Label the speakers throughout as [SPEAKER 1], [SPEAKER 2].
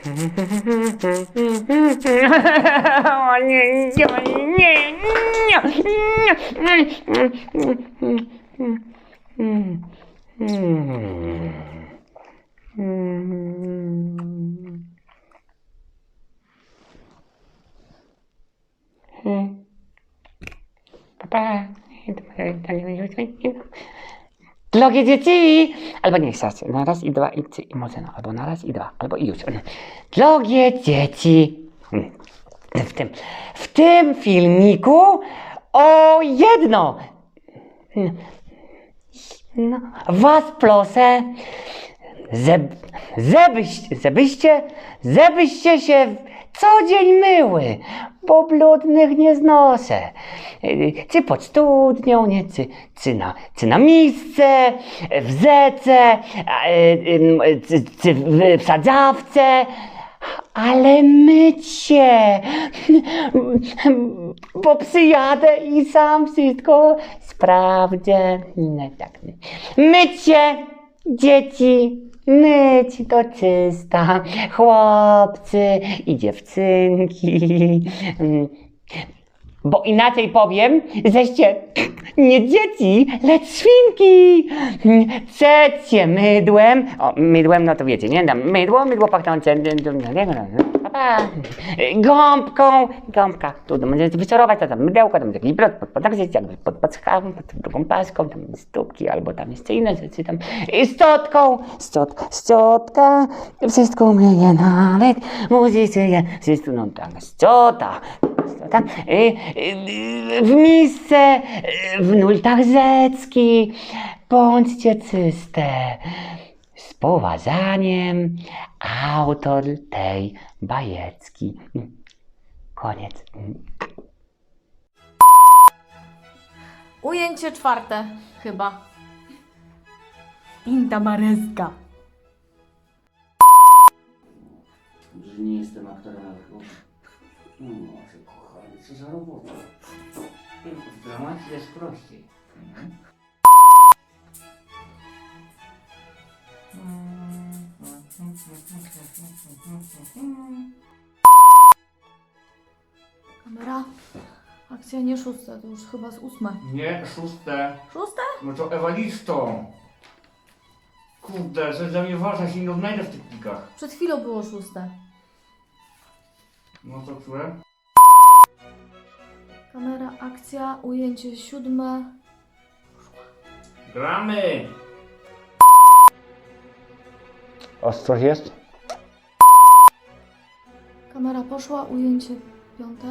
[SPEAKER 1] O nie, nie, nie, Papa. Drogie dzieci! Albo nie, raz, na raz i dwa i trzy i może no, albo na raz i dwa, albo i już. Drogie dzieci! W tym, w tym filmiku o jedno! No, was proszę, zeb, zebyście, zebyście, zebyście się co dzień myły, bo brudnych nie znoszę. Czy pod studnią, nie, czy, czy, na, czy na miejsce, w zece, czy, w sadzawce, ale mycie, bo przyjadę i sam wszystko sprawdzę. No tak. Mycie, dzieci, myć to czysta, chłopcy i dziewczynki. Bo inaczej powiem, żeście nie dzieci, lecz świnki. Trzecie mydłem, o mydłem, no to wiecie, nie? Mydło, mydło pachnące, gąbką, gąbka, tu to będziecie wyczarować, to tam mydełko, tam jakiś brod, pod, pod, pod, pod, pod schawą, pod drugą paską, tam stópki, albo tam jeszcze inne rzeczy, tam. I szczotką, szczotka, szczotka, wszystko myje nawet, muzycznie, wszystko, no tam, szczota, tam, y, y, w misce, w nultach rzecki, bądźcie czyste. Z poważaniem, autor tej bajecki. Koniec.
[SPEAKER 2] Ujęcie czwarte, chyba. Pinta mareska.
[SPEAKER 1] Że nie jestem aktorem, ale chyba... No może, kochany, co za robota. W dramacie jest prościej.
[SPEAKER 2] Kamera. Akcja nie szósta, to już chyba z ósme.
[SPEAKER 3] Nie, szóste.
[SPEAKER 2] Szóste?
[SPEAKER 3] No to Ewalisto. Kurde, coś dla mnie ważne, się nie odnajdę w tych plikach.
[SPEAKER 2] Przed chwilą było szóste.
[SPEAKER 3] No to które?
[SPEAKER 2] Kamera, akcja, ujęcie siódme.
[SPEAKER 3] Gramy!
[SPEAKER 1] Ostrość jest?
[SPEAKER 2] Poszła, ujęcie piąte.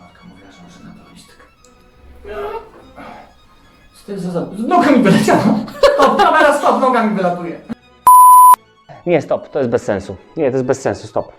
[SPEAKER 3] Matka mówiła, że może napełnić tak. Co to jest za za... Noga mi wyleciała! Stop, kamera, stop, noga mi wylatuje.
[SPEAKER 1] Nie, stop, to jest bez sensu. Nie, to jest bez sensu, stop.